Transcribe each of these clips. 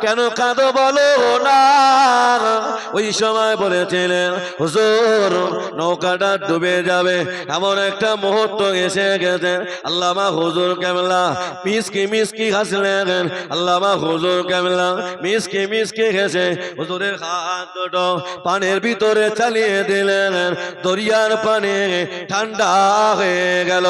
কেন কাঁদো বলো না? ওই সময় বলেছিলেন, হুজুর, নৌকাটা ডুবে যাবে। এমন একটা মুহূর্ত এসে গেছে। আল্লামা হুজুর কেমলা মিসকি মিসকি হাসলেন। আল্লামা হুজুর কেমলা মিসকি মিসকি হেসে হুজুরের হাত দুটো পানির ভিতরে চালিয়ে দিলেন। দরিয়ার পানি ঠান্ডা হয়ে গেল।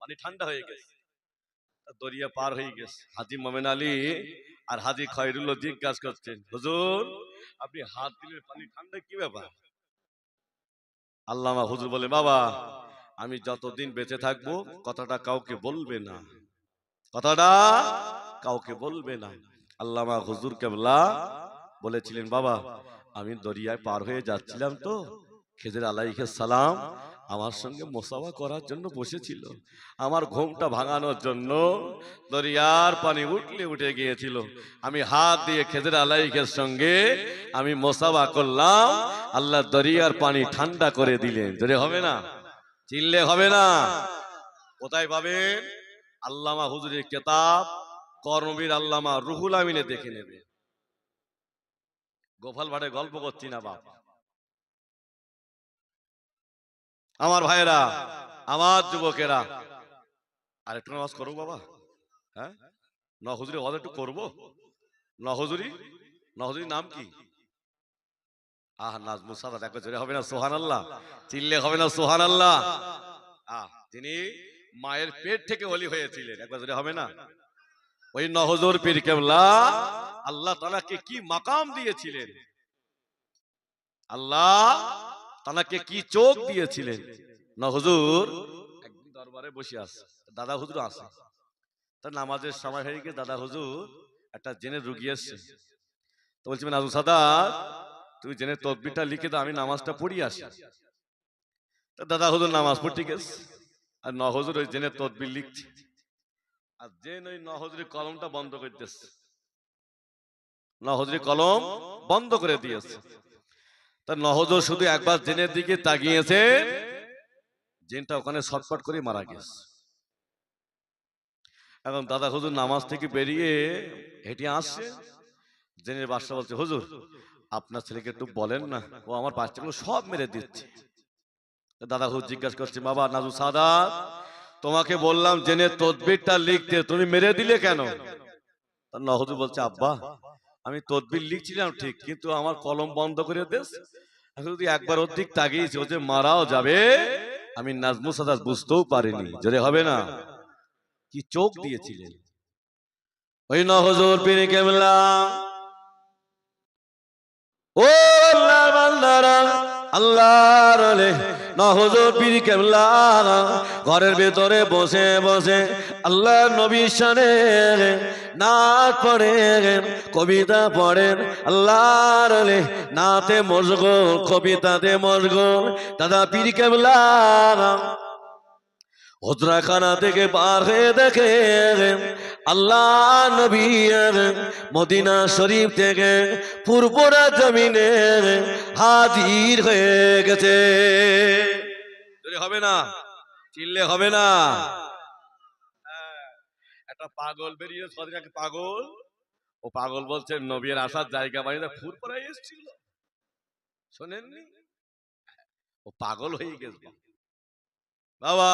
পানি ঠান্ডা হয়ে গেছে। দরিয়া পার হয়ে গেছে। হাজি মোমেন আলী আর হাজি খয়রুল্লাহ জিজ্ঞাসা করছেন হুজুর আপনি হাত দিলে পানি ঠান্ডা কি ব্যাপার? আল্লামা হুজুর বলে বাবা আমি যতদিন বেঁচে থাকব কথাটা কাউকে বলবে না। কথাটা কাউকে বলবে না। আল্লামা হুজুর কেবলা বলেছিলেন বাবা আমি দরিয়ায় পার হয়ে যাচ্ছিলাম তো খেজের আলাইকে সালাম আমার সঙ্গে মোসাফা করার জন্য বসেছিল। আমার ঘুমটা ভাঙানোর জন্য দরিয়ার পানি উঠলে উঠে গিয়েছিল। আমি হাত দিয়ে খেজের আলাইকের সঙ্গে আমি মোসাফা করলাম। আল্লাহ দরিয়ার পানি ঠান্ডা করে দিলেন। যদি হবে না? চিনলে হবে না। কোথায় পাবেন? আল্লামা হুজুরের কেতাব কর্মবীর আল্লামা রুহুল আমিনে দেখে নেবে। গোপাল ভাটে গল্প করছি না বাপ। আমার ভাইয়েরা, আমার যুবকেরা। আর একটু নামাজ করব বাবা। হ্যাঁ? নহজুরি হজ একটু করব? নহজুরি নহজুরি নাম কি? আহ সাদা, দেখো জোরে হবে না সোহান আল্লাহ হবে না সোহান আল্লাহ আহ, তিনি মায়ের পেট থেকে অলি হয়েছিলেন, একবার জোরে হবে না। ওই নহজুর পীর কেবলা, আল্লাহ তালাকে কি মাকাম দিয়েছিলেন? আল্লাহ তানাকে কি চোখ দিয়েছিলেন? না হুজুর একদিন দরবারে বসে আছে। দাদা হুজুর আছে। তার নামাজের সময় হয়ে গিয়ে দাদা হুজুর একটা জেনে রুগী এসছে। তো বলছি নাজু সাদা তুমি জেনে তকবিরটা লিখে দাও আমি নামাজটা পড়ি আসি। তা দাদা হুজুর নামাজ পড়তে গেছে। আর নহজুর ওই জেনে তদবির লিখছে। আর জেন ওই নহজুরের কলমটা বন্ধ করতেছে নহজুরের কলম বন্ধ করে দিয়েছে। তা নহজর শুধু একবার জেনের দিকে তাকিয়েছে। জেনটা ওখানে ছটফট করে মারা গেছে। এখন দাদা হুজুর নামাজ থেকে বেরিয়ে হেঁটে আসছে। জেনের বাদশা বলছে, হুজুর, আপনার ছেলেকে একটু বলেন না, ও আমার বাচ্চাগুলো সব মেরে দিচ্ছে। দাদা হুজুর জিজ্ঞাসা করছে, বাবা নাজু সাদা, তোমাকে বললাম জেনে তদবিরটা লিখতে, তুমি মেরে দিলে কেন? তা নহজুর বলছে, আব্বা আমি তদবির লিখছিলাম ঠিক, কিন্তু আমার কলম বন্ধ করে দেশ যদি একবার ওর দিক তাকিয়েছি, ও যে মারাও যাবে, আমি নাজমু সাদাস বুঝতেও পারিনি, জোরে হবে না। কি চোখ দিয়েছিলেন? ওই নহজুর পীর কেমলা ও আল্লাহর বান্দারা আল্লাহর হজর পীর কেমলা ঘরের ভেতরে বসে বসে আল্লাহ নবী সানে নাচ পড়েন কবিতা পড়েন। আল্লাহর নাতে মজগো, কবিতাতে মজগো। দাদা পীর কেমলা হজরাখানা থেকে পার দেখে আল্লাহ নবী মদিনা শরীফ থেকে পূর্বরা জমিনে হাজির হয়ে গেছে। হবে না? চিল্লে হবে না? হ্যাঁ, একটা পাগল বেরিয়ে পাগল? ও পাগল বলছে নবীর আসার জায়গা বাড়িতে ফুরপরাই এসেছিল। শোনেননি? ও পাগল হয়ে গেছে। বাবা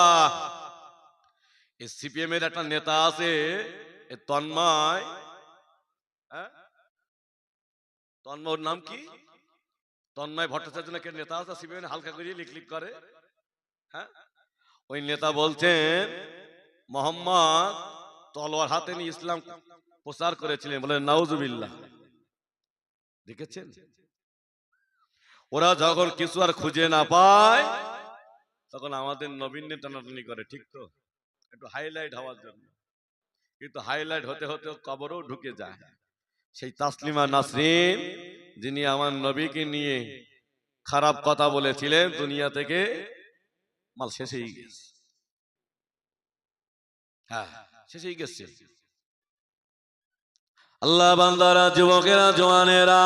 সিপিএম এর একটা নেতা আছে তন্ময়। হ্যাঁ? তন্ময় ওর নাম কি? তন্ময় ভট্টাচার্য নেতা আছে, সিপিএম হালকা করে করে। হ্যাঁ? ওই নেতা বলছেন, মোহাম্মদ তলোয়ার হাতে নিয়ে ইসলাম প্রচার করেছিলেন বলে নাউজুবিল্লাহ। দেখেছেন? ওরা যখন কিছু আর খুঁজে না পায় তখন আমাদের নবীন টানাটানি করে, ঠিক তো? একটু হাইলাইট হওয়ার জন্য। কিন্তু হাইলাইট হতে হতে কবরও ঢুকে যায়। সেই তাসলিমা নাসরিন, যিনি আমার নবীকে নিয়ে খারাপ কথা বলেছিলেন, দুনিয়া থেকে মাল শেষেই গেছে। হ্যাঁ শেষেই গেছে। আল্লাহ বান্দারা, যুবকেরা জোয়ানেরা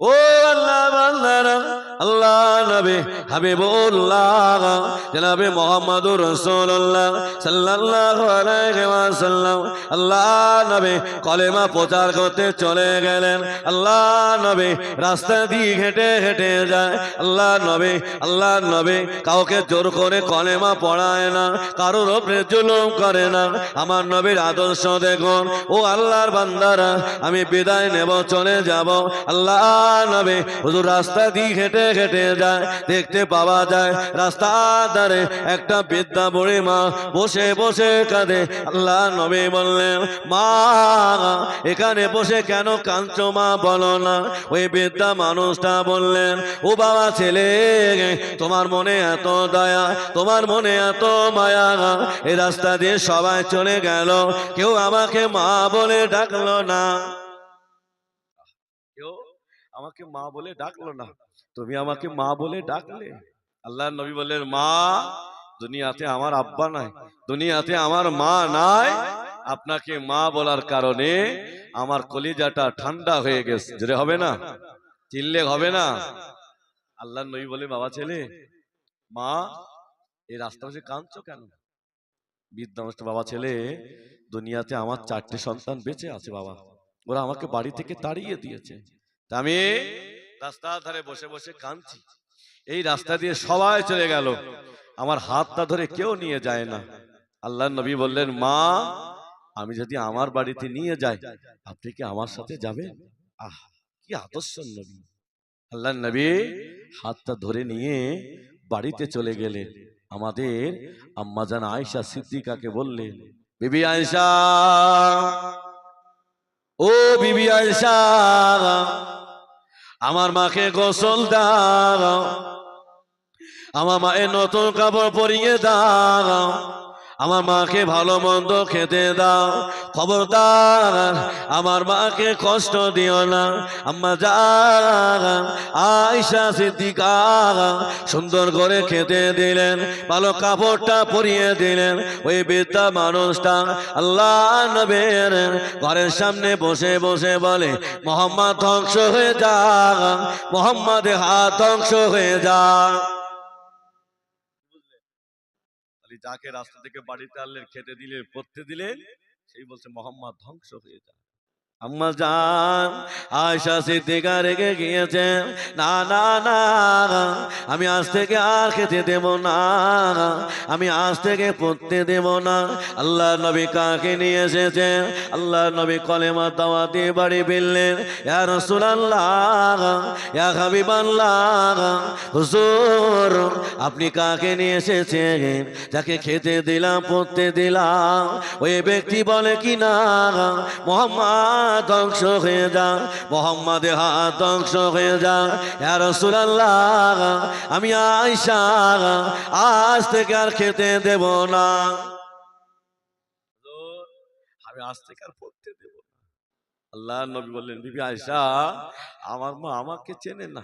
ও আল্লাহ বান্দারা আল্লাহ নবে হাবিবুল্লাহ, জনাবে মুহাম্মদুর রাসূলুল্লাহ সাল্লাল্লাহু আলাইহি আল্লাহ নবে কলেমা প্রচার করতে চলে গেলেন। আল্লাহ নবে রাস্তা দিয়ে হেঁটে হেঁটে যায়। আল্লাহ নবে আল্লাহ নবে কাউকে জোর করে কলেমা পড়ায় না, কারোর ওপরে জুলুম করে না। আমার নবীর আদর্শ দেখুন। ও আল্লাহর বান্দারা, আমি বিদায় নেব, চলে যাব। আল্লাহ নবে হুজুর রাস্তা দিয়ে হেঁটে হেঁটে যায়, দেখতে পাওয়া যায় রাস্তা ধারে একটা বিদ্যা বুড়ি মা বসে বসে কাঁদে। আল্লাহ নবী বললেন, মা, এখানে বসে কেন কাঁদছো মা? বলো না। ওই বিদ্যা মানুষটা বললেন, ও বাবা ছেলে, তোমার মনে এত দয়া, তোমার মনে এত মায়া এই রাস্তা দিয়ে সবাই চলে গেল, কেউ আমাকে মা বলে ডাকলো না। কেউ আমাকে মা বলে ডাকলো না। তুমি আমাকে মা বলে ডাকলে? আল্লাহ নবী বললেন, মা, দুনিয়াতে আমার আব্বা নাই। দুনিয়াতে আমার মা নাই। আপনাকে মা বলার কারণে আমার কলিজাটা ঠান্ডা হয়ে গেছে। হবে না? চিল্লে হবে না? আল্লাহ নবী বলে বাবা ছেলে, মা, এই রাস্তা বসে কাঁদছো কেন? মানুষটা, বাবা ছেলে, দুনিয়াতে আমার চারটে সন্তান বেঁচে আছে বাবা। ওরা আমাকে বাড়ি থেকে তাড়িয়ে দিয়েছে। আমি রাস্তার ধারে বসে বসে কাঁদছি। এই রাস্তা দিয়ে সবাই চলে গেল। আমার হাতটা ধরে কেউ নিয়ে যায় না। আল্লাহ নবী বললেন মা আমি যদি আমার বাড়িতে নিয়ে যাই আপনি কি আমার সাথে যাবেন? আহ কি আদর্শ নবী। আল্লাহ নবী হাতটা ধরে নিয়ে বাড়িতে চলে গেলেন। আমাদের আম্মা আম্মাজান আয়েশা সিদ্দিকাকে বললেন বিবি আয়েশা ও বিবি আয়েশা আমার মাকে গোসল দাও। আমার মায়ের নতুন কাপড় পরিয়ে দাও। আমার মাকে ভালো মন্দ খেতে দাও। খবরদার, আমার মাকে কষ্ট দিও না। আম্মা যা আয়সা সিদ্দিকা সুন্দর করে খেতে দিলেন, ভালো কাপড়টা পরিয়ে দিলেন। ওই বিদ্যা মানুষটা আল্লাহ নবের ঘরের সামনে বসে বসে বলে, মোহাম্মদ ধ্বংস হয়ে যা, মোহাম্মদ হাত ধ্বংস হয়ে যা। যাকে রাস্তা থেকে বাড়িতে আনলেন খেতে দিলে পড়তে দিলেন, সেই বলছে, মোহাম্মদ ধ্বংস হয়ে যায় আম্মা জান আয়সা সিদ্দিকা রেগে গিয়েছে। না না না আমি আজ থেকে আর খেতে দেব না আমি আজ থেকে পড়তে দেব না। আল্লাহ নবী কাকে নিয়ে এসেছে? আল্লাহ নবী কলেমা দাওয়া দিয়ে বাড়ি ফিরলেন। ইয়া রাসূলুল্লাহ, ইয়া হাবিবাল্লাহ, হুজুর, আপনি কাকে নিয়ে এসেছেন? যাকে খেতে দিলাম, পড়তে দিলাম। ওই ব্যক্তি বলে কি না, মোহাম্মদ ধ্বংস হয়ে যা, মোহাম্মদ হাত ধ্বংস হয়ে যা। ইয়া রাসূলুল্লাহ, আমি আয়সা আজ থেকে আর খেতে দেব না। আমি আজ থেকে আর আল্লাহ নবী বললেন দিবি আয়সা আমার মা আমাকে চেনে না।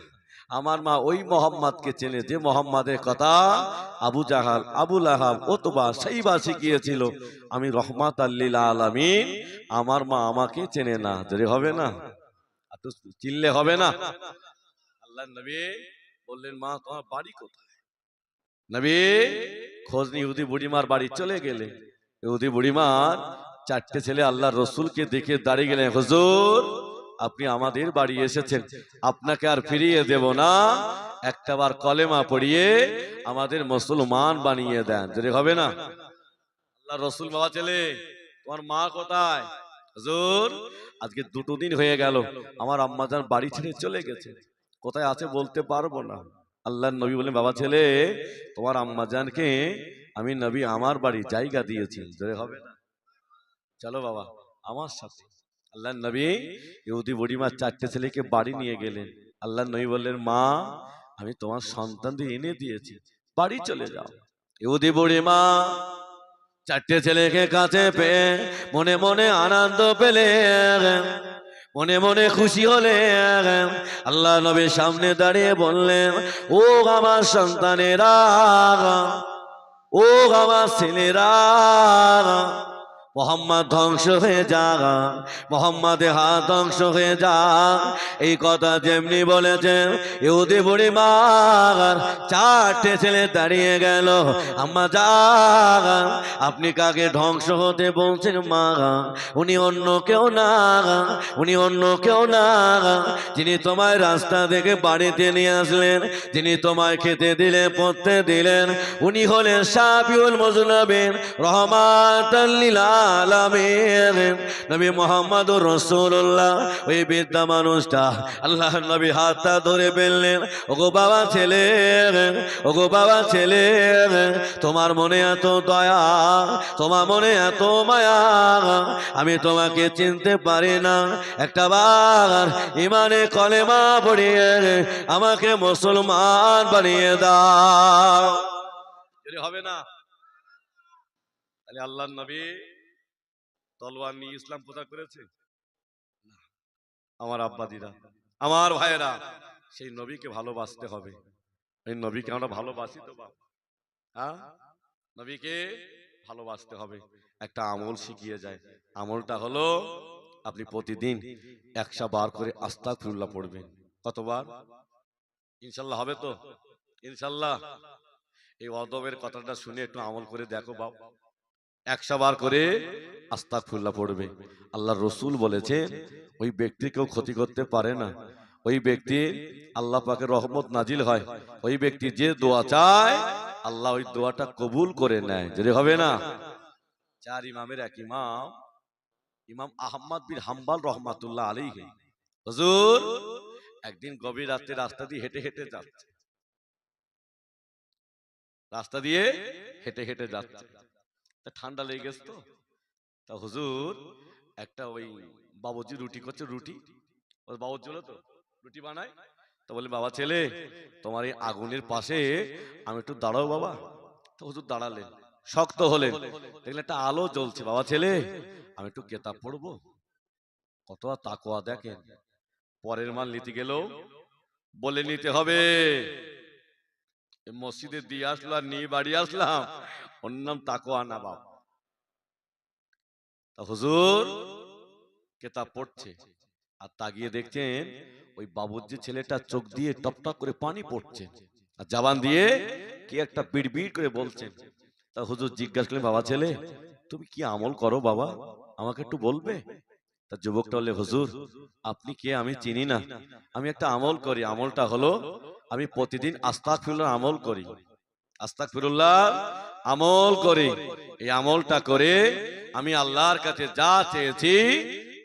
আমার মা ওই মোহাম্মদকে চেনে যে মোহাম্মদের কথা আবু জাহাল আবুল আহাব অতবা সেইবা শিখিয়েছিল। আমি রহমাত আল্লিল আলামিন, আমার মা আমাকে চেনে না যদি হবে না? তো চিনলে হবে না? আল্লাহ নবী বললেন, মা, তোমার বাড়ি কোথায়? নবী খোঁজ নি ইহুদি বুড়িমার বাড়ি চলে গেলে উদি বুড়িমার চারটে ছেলে আল্লাহ রসুলকে দেখে দাঁড়িয়ে গেলেন, হুজুর আপনি আমাদের বাড়ি এসেছেন। আপনাকে আর ফিরিয়ে দেব না। একটা বার কলেমা পড়িয়ে আমাদের মুসলমান বানিয়ে দেন। যদি হবে না? আল্লাহ রসুল বাবা ছেলে তোমার মা কোথায়? হুজুর আজকে দুটো দিন হয়ে গেল। আমার আম্মাজান বাড়ি ছেড়ে চলে গেছে। কোথায় আছে বলতে পারব না। আল্লাহ নবী বলেন বাবা ছেলে তোমার আম্মাজানকে আমি নবী আমার বাড়ি জায়গা দিয়েছি। হবে না? চলো বাবা আমার সাথে। আল্লাহ নবী ইহুদি বুড়িমার চারটে ছেলেকে বাড়ি নিয়ে গেলেন। আল্লাহ নবী বললেন, মা, আমি তোমার সন্তানদের এনে দিয়েছি, বাড়ি চলে যাও। ইহুদি বুড়িমা চারটে ছেলেকে কাছে পেয়ে মনে মনে আনন্দ পেলে মনে মনে খুশি হলে আল্লাহ নবীর সামনে দাঁড়িয়ে বললেন, ও আমার সন্তানেরা, ও আমার ছেলেরা মোহাম্মদ ধ্বংস হয়ে যা মোহাম্মদের হাত ধ্বংস হয়ে যা এই কথা যেমনি বলেছেন ইহুদি বুড়ি মার চারটে ছেলে দাঁড়িয়ে গেল। আম্মা যা আপনি কাকে ধ্বংস হতে বলছেন, মা? উনি অন্য কেউ না, উনি অন্য কেউ না। যিনি তোমায় রাস্তা থেকে বাড়িতে নিয়ে আসলেন, যিনি তোমায় খেতে দিলেন পড়তে দিলেন, উনি হলেন সাবিউল মজনবিন রহমাতাল্লিল আলামিন। নবী মোহাম্মদুর রাসূলুল্লাহ, ওই বিদ্যা মানুষটা আল্লাহ নবী হাতটা ধরে ফেললেন ওগো বাবা ছেলে, ওগো বাবা ছেলে, তোমার মনে এত দয়া, তোমার মনে এত মায়া, আমি তোমাকে চিনতে পারি না। একটা বার ইমানে কলেমা পড়িয়ে আমাকে মুসলমান বানিয়ে দাও। হবে না? আল্লাহ নবী তলোয়ার নিয়ে ইসলাম প্রচার করেছে। আমার আব্বাদিরা আমার ভাইয়েরা সেই নবীকে ভালোবাসতে হবে। এই নবীকে আমরা ভালোবাসি তো বাপ। হ্যাঁ নবীকে ভালোবাসতে হবে। একটা আমল শিখিয়ে যায়। আমলটা হলো আপনি প্রতিদিন একশো বার করে আস্তা ফিরুল্লাহ পড়বেন। কতবার? ইনশাল্লাহ হবে তো? ইনশাল্লাহ। এই অদবের কথাটা শুনে একটু আমল করে দেখো বাপ। একশো বার করে আস্তাক ফুল্লা পড়বে। আল্লাহ রসুল বলেছে, ওই ব্যক্তি কেউ ক্ষতি করতে পারে না। ওই ব্যক্তি আল্লাহ পাকের রহমত নাজিল হয়। ওই ব্যক্তি যে দোয়া চায়, আল্লাহ ওই দোয়াটা কবুল করে নেয়। যদি হবে না? চার ইমামের এক ইমাম ইমাম আহম্মদ বিন হাম্বাল রহমাতুল্লাহ আলী হুজুর, একদিন গভীর রাত্রে রাস্তা দিয়ে হেঁটে হেঁটে যাচ্ছে। রাস্তা দিয়ে হেঁটে হেঁটে যাচ্ছে। তা ঠান্ডা লেগে গেছে তো? তা হুজুর, একটা ওই বাবুজি রুটি করছে, রুটি। ওই বাবুজি হলো তো, রুটি বানায়। তো বলে বাবা ছেলে, তোমার এই আগুনের পাশে আমি একটু দাঁড়াও বাবা। তো হুজুর দাঁড়ালেন, শক্ত হলেন। দেখলেন একটা আলো জ্বলছে। বাবা ছেলে, আমি একটু কেতাব পড়ব? কত তাকোয়া দেখেন। পরের মাল নিতে গেলেও বলে নিতে হবে। মসজিদে দিয়ে আসলো আর নিয়ে বাড়ি আসলাম। তা হুজুর, কেতাব পড়ছে। আর তাকিয়ে দেখছেন, ওই বাবুর যে ছেলেটা চোখ দিয়ে টপ টপ করে পানি পড়ছে। আর জাবান দিয়ে কি একটা বিড় বিড় করে বলছেন তা হুজুর জিজ্ঞাসা করলেন, বাবা ছেলে, তুমি কি আমল করো বাবা? আমাকে একটু বলবে? তা যুবকটা বললে, হুজুর, আপনি কে আমি চিনি না। আমি একটা আমল করি। আমলটা হলো, আমি প্রতিদিন আস্তাক আমল করি। আস্তাক আমল করি। এই আমলটা করে আমি আল্লাহর কাছে যা চেয়েছি,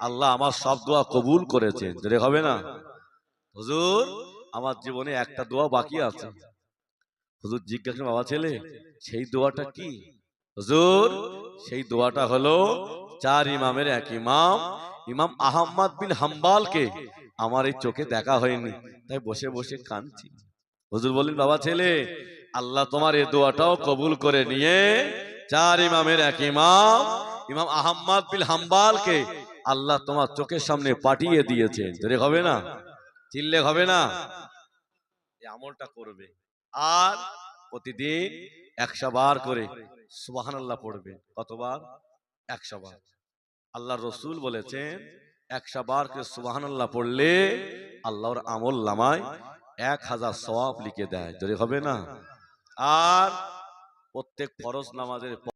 আল্লাহ আমার সব দোয়া কবুল করেছে যেটা হবে না? হুজুর, আমার জীবনে একটা দোয়া বাকি আছে। হুজুর, জিজ্ঞাসা বাবা ছেলে, সেই দোয়াটা কি? হুজুর, সেই দোয়াটা হলো চার ইমামের এক ইমাম ইমাম আহম্মদ বিন হাম্বালকে আমার এই চোখে দেখা হয়নি, তাই বসে বসে কাঁদছি। হুজুর বললেন, বাবা ছেলে আল্লাহ তোমার এই দোয়াটাও কবুল করে নিয়ে চার ইমামের এক ইমাম ইমাম আহম্মদ বিল হাম্বালকে আল্লাহ তোমার চোখের সামনে পাঠিয়ে দিয়েছেন। যদি হবে না? চিল্লে হবে না? আমলটা করবে। আর প্রতিদিন একশো বার করে সুবাহান আল্লাহ পড়বে। কতবার? একশো বার। আল্লাহ রসুল বলেছেন, একশো বার করে সুবাহান আল্লাহ পড়লে আল্লাহর আমল লামায় এক হাজার সওয়াব লিখে দেয়। যদি হবে না? আর প্রত্যেক ফরজ নামাজের